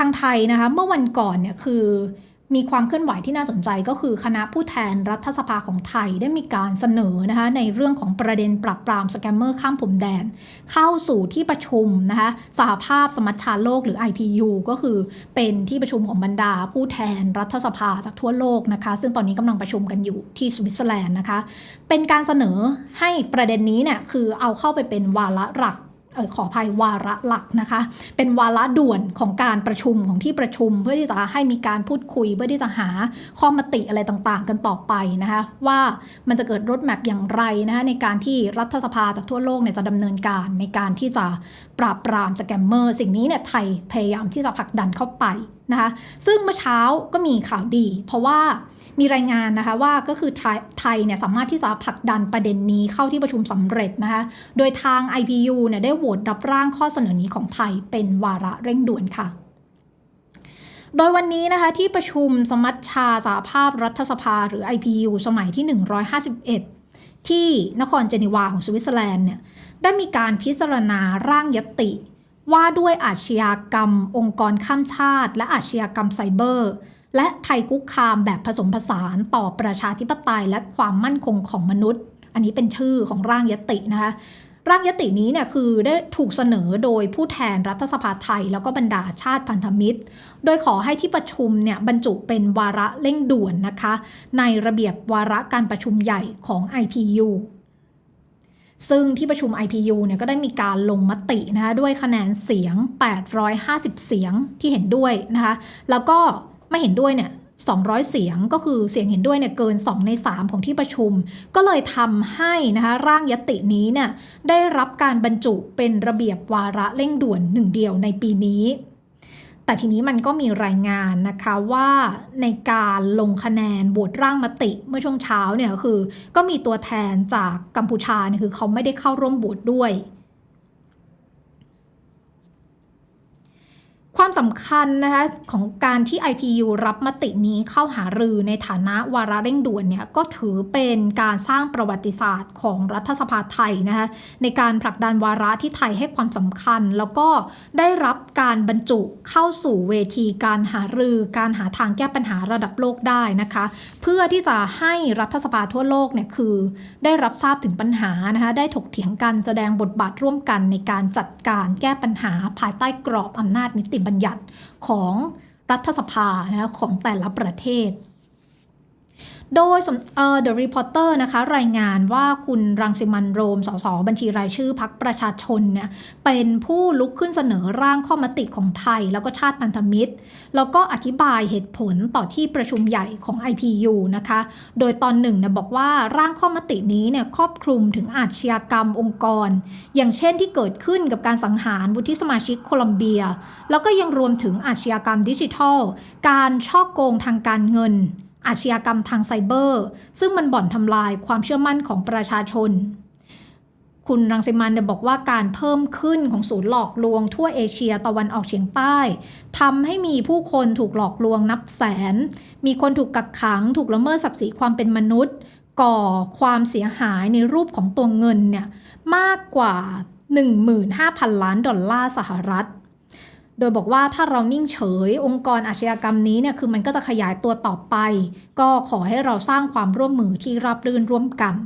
ทางไทยนะคะเมื่อวันก่อนเนี่ยคือมีความเคลื่อนไหวที่น่าสนใจก็คือคณะผู้แทนรัฐสภาของไทยได้มีการเสนอนะคะในเรื่องของประเด็นปรับปรามสแกมเมอร์ข้ามพรมแดน เข้าสู่ที่ประชุมนะคะสหภาพสมัชชาโลกหรือ IPU ก็คือเป็นที่ประชุมของบรรดา ผู้แทนรัฐสภาจากทั่วโลกนะคะซึ่งตอนนี้กำลังประชุมกันอยู่ที่สวิตเซอร์แลนด์นะคะเป็นการเสนอให้ประเด็นนี้เนี่ยคือเอาเข้าไปเป็นวาระหลัก ขออภัยวาระหลักนะคะ เป็นวาระด่วนของการประชุมของที่ประชุม เพื่อที่จะให้มีการพูดคุย เพื่อที่จะหาข้อมติอะไรต่างๆ กันต่อไปนะคะว่ามันจะเกิดรถแมพอย่างไรนะคะในการที่รัฐสภาจากทั่วโลกเนี่ยจะดำเนินการในการที่จะปราบปรามสแกมเมอร์ สิ่งนี้เนี่ยไทยพยายามที่จะผลักดันเข้าไปนะคะซึ่งเมื่อเช้าก็มีข่าวดี เพราะว่า มีรายงานนะคะว่าก็คือไทยไทยเนี่ยสามารถที่จะผลักดันประเด็นนี้เข้าที่ประชุมสำเร็จนะคะ โดยทาง IPU เนี่ยได้โหวตรับร่างข้อเสนอนี้ของไทยเป็นวาระเร่งด่วนค่ะโดยวันนี้นะคะที่ประชุมสมัชชาสหภาพรัฐสภาหรือ IPU สมัยที่ 151 ที่นครเจนีวาของสวิตเซอร์แลนด์เนี่ยได้มีการพิจารณาร่างยติ ว่าด้วยอาชญากรรม องค์กรข้ามชาติ และอาชญากรรมไซเบอร์ และภัยคุกคามแบบผสมผสานต่อประชาธิปไตยและความมั่นคงของมนุษย์ อันนี้เป็นชื่อของร่างยตินะคะร่างยตินี้เนี่ยคือได้ถูกเสนอโดยผู้แทนรัฐสภาไทย แล้วก็บรรดาชาติพันธมิตร โดยขอให้ที่ประชุมเนี่ยบรรจุเป็นวาระเร่งด่วนนะคะ ในระเบียบวาระการประชุมใหญ่ของ IPU ซึ่งที่ประชุม IPU เนี่ยก็ได้มีการลงมตินะคะด้วยคะแนนเสียง 850 เสียงที่เห็นด้วยนะคะ แล้วก็ ไม่เห็นด้วยเนี่ย200 เสียงก็คือเสียงเห็นด้วยเนี่ยเกิน 2 ใน 3 ของที่ประชุม ก็เลยทำให้นะคะร่างยตินี้เนี่ยได้รับการบรรจุเป็นระเบียบวาระเร่งด่วนหนึ่งเดียวในปีนี้ แต่ทีนี้มันก็มีรายงานนะคะว่าในการลงคะแนนโหวตร่างมติเมื่อช่วงเช้าเนี่ยคือ ก็มีตัวแทนจากกัมพูชาเนี่ยคือเขาไม่ได้เข้าร่วมโหวตด้วย ความสำคัญนะคะของการที่ IPU รับมตินี้เข้าหารือในฐานะวาระเร่งด่วนเนี่ยก็ถือเป็นการสร้างประวัติศาสตร์ของรัฐสภาไทยนะคะในการผลักดันวาระที่ไทยให้ความสำคัญ แล้วก็ได้รับการบรรจุเข้าสู่เวทีการหารือ การหาทางแก้ปัญหาระดับโลกได้นะคะ เพื่อที่จะให้รัฐสภาทั่วโลกเนี่ยคือได้รับทราบถึงปัญหานะคะได้ถกเถียงกันแสดงบทบาทร่วมกันในการจัดการแก้ปัญหาภายใต้กรอบอำนาจนิติบัญญัติของรัฐสภานะคะของแต่ละประเทศ โดยเอ่อ The Reporter นะคะรายงานว่าคุณรังสิมันโรม สส บัญชีรายชื่อพักประชาชนเนี่ยเป็นผู้ลุกขึ้นเสนอร่างข้อมติของไทย แล้วก็ชาติพันธมิตร แล้วก็อธิบายเหตุผลต่อที่ประชุมใหญ่ของ IPU นะคะ โดยตอนหนึ่งเนี่ยบอกว่าร่างข้อมตินี้เนี่ยครอบคลุมถึงอาชญากรรมองค์กร อย่างเช่นที่เกิดขึ้นกับการสังหารวุฒิสมาชิกโคลัมเบีย แล้วก็ยังรวมถึงอาชญากรรมดิจิทัล การช่อโกงทางการเงิน อาชญากรรมทางไซเบอร์ ซึ่งมันบ่อนทำลายความเชื่อมั่นของประชาชน คุณรังสิมันเนี่ยบอกว่าการเพิ่มขึ้นของศูนย์หลอกลวงทั่วเอเชียตะวันออกเฉียงใต้ทำให้มีผู้คนถูกหลอกลวงนับแสน มีคนถูกกักขัง ถูกละเมิดศักดิ์ศรีความเป็นมนุษย์ ก่อความเสียหายในรูปของตัวเงินเนี่ยมากกว่า 15,000 ล้านดอลลาร์สหรัฐ โดยบอกว่าถ้าเรานิ่งเฉย องค์กรอาชญากรรมนี้เนี่ยคือมันก็จะขยายตัวต่อไป ก็ขอให้เราสร้างความร่วมมือที่ราบรื่นร่วมกัน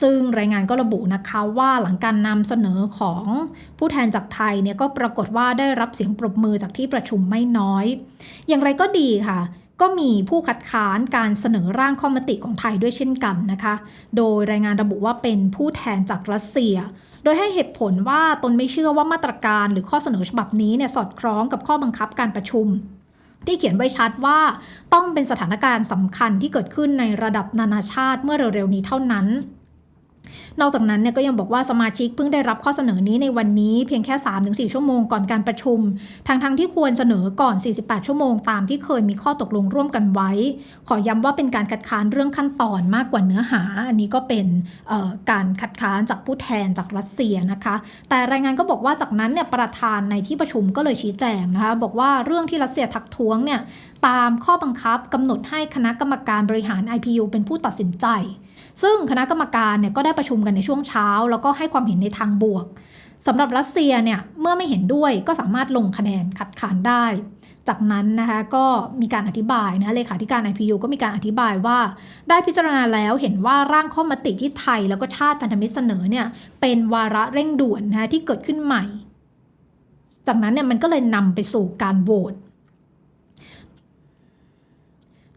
ซึ่งรายงานก็ระบุนะคะว่าหลังการนำเสนอของผู้แทนจากไทยเนี่ยก็ปรากฏว่าได้รับเสียงปรบมือจากที่ประชุมไม่น้อย อย่างไรก็ดีค่ะก็มีผู้คัดค้านการเสนอร่างข้อมติของไทยด้วยเช่นกันนะคะ โดยรายงานระบุว่าเป็นผู้แทนจากรัสเซีย โดยให้เหตุผลว่าตนไม่เชื่อว่ามาตรการหรือข้อเสนอฉบับนี้เนี่ยสอดคล้องกับข้อบังคับการประชุม ที่เขียนไว้ชัดว่าต้องเป็นสถานการณ์สำคัญที่เกิดขึ้นในระดับนานาชาติเมื่อเร็วๆนี้เท่านั้น นอกจากนั้นเนี่ยก็ยังบอกว่าสมาชิกเพิ่งได้รับข้อเสนอนี้ในวันนี้เพียงแค่ 3-4 ชั่วโมงก่อนการประชุมทั้งๆทที่ควรเสนอก่อน 48 ชั่วโมงตามที่เคยมีข้อตกลงร่วมกันไว้ ขอย้ำว่าเป็นการคัดค้านเรื่องขั้นตอนมากกว่าเนื้อหา อันนี้ก็เป็นการคัดค้านจากผู้แทนจากรัสเซียนะคะ แต่รายงานก็บอกว่าจากนั้นเนี่ยประธานในที่ประชุมก็เลยชี้แจงนะคะบอกว่าเรื่องที่รัสเซียทักท้วงเนี่ยตามข้อบังคับกำหนดให้คณะกรรมการบริหาร IPU เป็นผู้ตัดสินใจ ซึ่งคณะกรรมการเนี่ยก็ได้ประชุมกันในช่วงเช้า แล้วก็ให้ความเห็นในทางบวกสำหรับรัสเซียเนี่ยเมื่อไม่เห็นด้วยก็สามารถลงคะแนนขัดขานได้ จากนั้นนะคะก็มีการอธิบายนะเลขาธิการ IPU ก็มีการอธิบายว่า ได้พิจารณาแล้วเห็นว่าร่างข้อมติที่ไทย แล้วก็ชาติพันธมิตรเสนอเนี่ยเป็นวาระเร่งด่วนนะคะที่เกิดขึ้นใหม่ จากนั้นเนี่ยมันก็เลยนำไปสู่การโหวต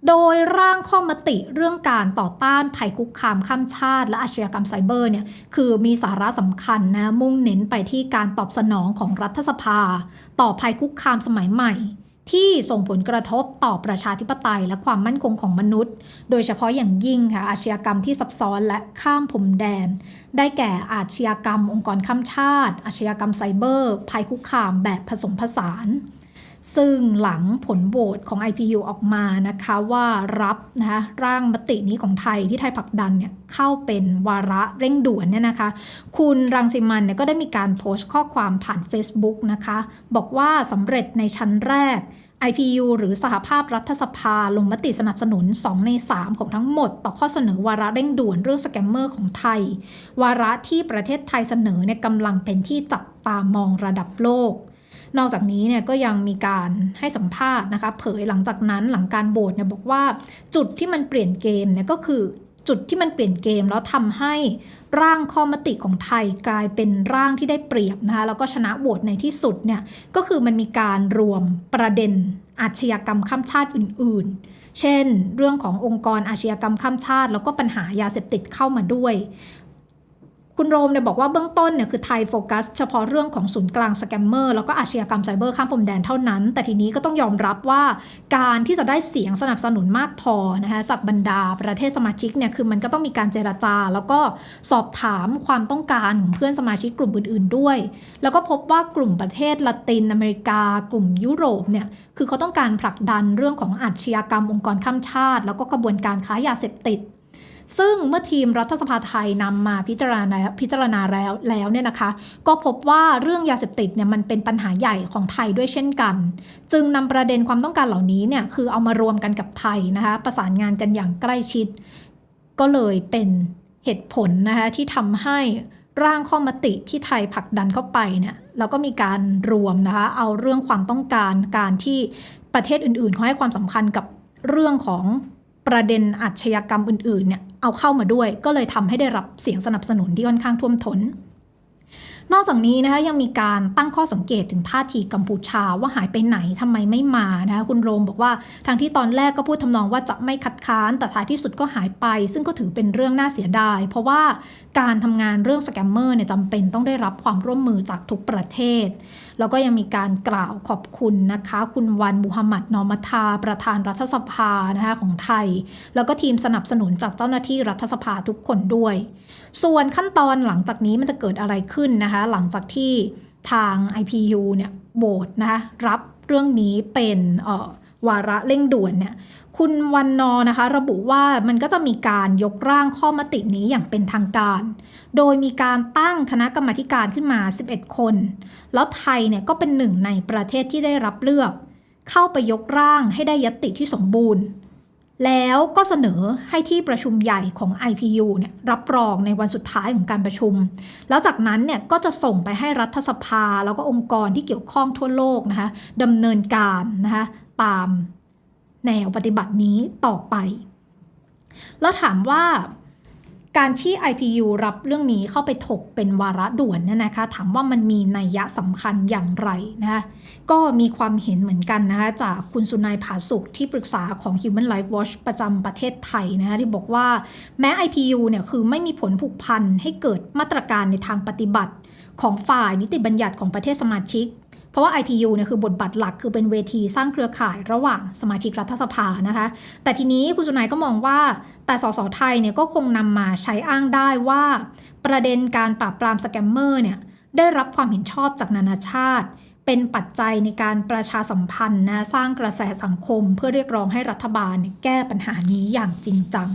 โดยร่างข้อมติเรื่องการต่อต้านภัยคุกคามข้ามชาติ และอาชญากรรมไซเบอร์เนี่ยคือมีสาระสำคัญนะมุ่งเน้นไปที่การตอบสนองของรัฐสภา ต่อภัยคุกคามสมัยใหม่ ที่ส่งผลกระทบต่อประชาธิปไตยและความมั่นคงของมนุษย์ โดยเฉพาะอย่างยิ่งค่ะอาชญากรรมที่ซับซ้อนและข้ามพรมแดน ได้แก่อาชญากรรม องค์กรข้ามชาติ อาชญากรรมไซเบอร์ ภัยคุกคามแบบผสมผสาน ซึ่งหลังผลโหวตของ IPU ออกมานะคะว่ารับนะคะร่างมตินี้ของไทยที่ไทยผลักดันเนี่ยเข้าเป็นวาระเร่งด่วนเนี่ยนะคะ คุณรังสิมันเนี่ยก็ได้มีการโพสต์ข้อความผ่าน Facebook นะคะ บอกว่าสำเร็จในชั้นแรก IPU หรือสหภาพรัฐสภาลงมติสนับสนุน 2 ใน 3 ของทั้งหมด ต่อข้อเสนอวาระเร่งด่วนเรื่องสแกมเมอร์ของไทย วาระที่ประเทศไทยเสนอเนี่ยกำลังเป็นที่จับตามองระดับโลก นอกจากนี้เนี่ยก็ยังมีการให้สัมภาษณ์นะคะเผยหลังจากนั้นหลังการโหวตเนี่ยบอกว่าจุดที่มันเปลี่ยนเกมเนี่ยก็คือจุดที่มันเปลี่ยนเกมแล้วทำให้ร่างข้อมติของไทยกลายเป็นร่างที่ได้เปรียบนะคะแล้วก็ชนะโหวตในที่สุดเนี่ยก็คือมันมีการรวมประเด็นอาชญากรรมข้ามชาติอื่น ๆ เช่น เรื่องขององค์กรอาชญากรรมข้ามชาติ แล้วก็ปัญหายาเสพติดเข้ามาด้วย คุณโรมเนี่ยบอกว่าเบื้องต้นเนี่ยคือไทยโฟกัสเฉพาะเรื่องของศูนย์กลางสแกมเมอร์แล้วก็อาชญากรรมไซเบอร์ข้ามพรมแดนเท่านั้น แต่ทีนี้ก็ต้องยอมรับว่าการที่จะได้เสียงสนับสนุนมากพอนะคะจากบรรดาประเทศสมาชิกเนี่ยคือมันก็ต้องมีการเจรจา แล้วก็สอบถามความต้องการของเพื่อนสมาชิกกลุ่มอื่น ๆ ด้วย แล้วก็พบว่ากลุ่มประเทศละตินอเมริกา กลุ่มยุโรปเนี่ยคือเขาต้องการผลักดันเรื่องของอาชญากรรมองค์กรข้ามชาติ แล้วก็กระบวนการค้ายาเสพติด ซึ่งเมื่อทีมรัฐสภาไทยนำมาพิจารณาพิจารณาแล้วแล้วเนี่ยนะคะ ก็พบว่าเรื่องยาเสพติดเนี่ยมันเป็นปัญหาใหญ่ของไทยด้วยเช่นกัน จึงนำประเด็นความต้องการเหล่านี้เนี่ยคือเอามารวมกันกับไทยนะคะประสานงานกันอย่างใกล้ชิด ก็เลยเป็นเหตุผลนะคะที่ทำให้ร่างข้อมติที่ไทยผลักดันเข้าไปเนี่ยแล้วก็มีการรวมนะคะเอาเรื่องความต้องการการที่ประเทศอื่นๆเขาให้ความสำคัญกับเรื่องของ ประเด็นอาชญากรรมอื่นๆเนี่ยเอาเข้ามาด้วย ก็เลยทำให้ได้รับเสียงสนับสนุนที่ค่อนข้างท่วมท้น นอกจากนี้นะคะยังมีการตั้งข้อสังเกตถึงท่าทีกัมพูชาว่าหายไปไหนทำไมไม่มานะคะคุณโรมบอกว่าทางที่ตอนแรกก็พูดทำนองว่าจะไม่คัดค้าน แต่ท้ายที่สุดก็หายไป ซึ่งก็ถือเป็นเรื่องน่าเสียดาย เพราะว่าการทำงานเรื่องสแกมเมอร์เนี่ยจำเป็นต้องได้รับความร่วมมือจากทุกประเทศ แล้วก็ยังมีการกล่าวขอบคุณนะคะ คุณวันบุฮัมมัดนอมัทา ประธานรัฐสภานะคะของไทย แล้วก็ทีมสนับสนุนจากเจ้าหน้าที่รัฐสภาทุกคนด้วย ส่วนขั้นตอนหลังจากนี้มันจะเกิดอะไรขึ้นนะคะหลังจากที่ทาง IPU เนี่ยโหวตนะคะรับเรื่องนี้เป็นวาระเร่งด่วนเนี่ยคุณวันนอนะคะ ระบุว่ามันก็จะมีการยกร่างข้อมตินี้อย่างเป็นทางการ โดยมีการตั้งคณะกรรมการขึ้นมา 11 คน แล้วไทยเนี่ยก็เป็นหนึ่งในประเทศที่ได้รับเลือก เข้าไปยกร่างให้ได้ยติที่สมบูรณ์ แล้วก็เสนอให้ที่ประชุมใหญ่ของ IPU เนี่ยรับรองในวันสุดท้ายของการประชุม แล้วจากนั้นเนี่ยก็จะส่งไปให้รัฐสภา แล้วก็องค์กรที่เกี่ยวข้องทั่วโลกนะคะดำเนินการนะคะตามแนวปฏิบัตินี้ต่อไป แล้วถามว่า การที่ IPU รับเรื่องนี้เข้าไปถกเป็นวาระด่วนเนี่ยนะคะ ถามว่ามันมีนัยยะสำคัญอย่างไรนะคะก็มีความเห็นเหมือนกันนะคะจากคุณสุนัยผาสุขที่ปรึกษาของ Human Rights Watch ประจำประเทศไทยนะคะที่บอกว่าแม้ IPU เนี่ยคือไม่มีผลผูกพันให้เกิดมาตรการในทางปฏิบัติของฝ่ายนิติบัญญัติของประเทศสมาชิก เพราะว่า IPU เนี่ยคือบทบาทหลักคือเป็นเวทีสร้างเครือข่ายระหว่างสมาชิกรัฐสภานะคะ แต่ทีนี้คุณสุนัยก็มองว่า แต่สสไทยเนี่ยก็คงนำมาใช้อ้างได้ว่า ประเด็นการปราบปรามสแกมเมอร์เนี่ยได้รับความเห็นชอบจากนานาชาติ เป็นปัจจัยในการประชาสัมพันธ์นะสร้างกระแสสังคม เพื่อเรียกร้องให้รัฐบาลแก้ปัญหานี้อย่างจริงจัง